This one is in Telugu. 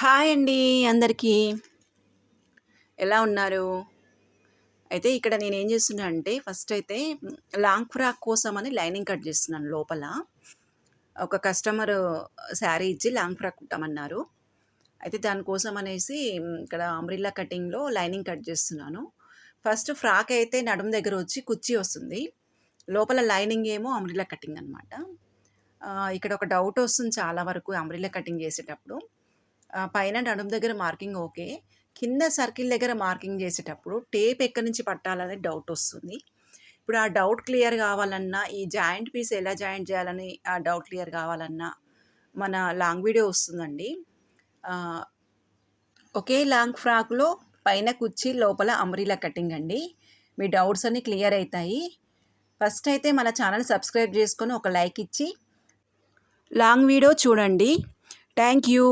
హాయ్ అండి అందరికీ. ఎలా ఉన్నారు? అయితే ఇక్కడ నేను ఏం చేస్తున్నా అంటే ఫస్ట్ అయితే లాంగ్ ఫ్రాక్ కోసం అని లైనింగ్ కట్ చేస్తున్నాను లోపల. ఒక కస్టమర్ శారీ ఇచ్చి లాంగ్ ఫ్రాక్ కుట్టమన్నారు. అయితే దానికోసం అనేసి ఇక్కడ అంబ్రిల్లా కటింగ్లో లైనింగ్ కట్ చేస్తున్నాను. ఫస్ట్ ఫ్రాక్ అయితే నడుము దగ్గర వచ్చి కుర్చీ వస్తుంది. లోపల లైనింగ్ ఏమో అంబ్రిల్లా కటింగ్ అనమాట ఇక్కడ ఒక డౌట్ వస్తుంది చాలా వరకు అంబ్రిల్లా కటింగ్ చేసేటప్పుడు. పైన నడుము దగ్గర మార్కింగ్ ఓకే. కింద సర్కిల్ దగ్గర మార్కింగ్ చేసేటప్పుడు టేప్ ఎక్కడి నుంచి పట్టాలనే డౌట్ వస్తుంది. ఇప్పుడు ఆ డౌట్ క్లియర్ కావాలన్నా ఈ జాయింట్ పీస్ ఎలా జాయింట్ చేయాలని ఆ డౌట్ క్లియర్ కావాలన్నా మన లాంగ్ వీడియో వస్తుందండి. ఒకే లాంగ్ ఫ్రాక్లో పైన కుర్చీ లోపల అమరీలా కటింగ్ అండి. మీ డౌట్స్ అన్నీ క్లియర్ అవుతాయి ఫస్ట్ అయితే మన ఛానల్ సబ్స్క్రైబ్ చేసుకొని ఒక లైక్ ఇచ్చి లాంగ్ వీడియో చూడండి. Thank you.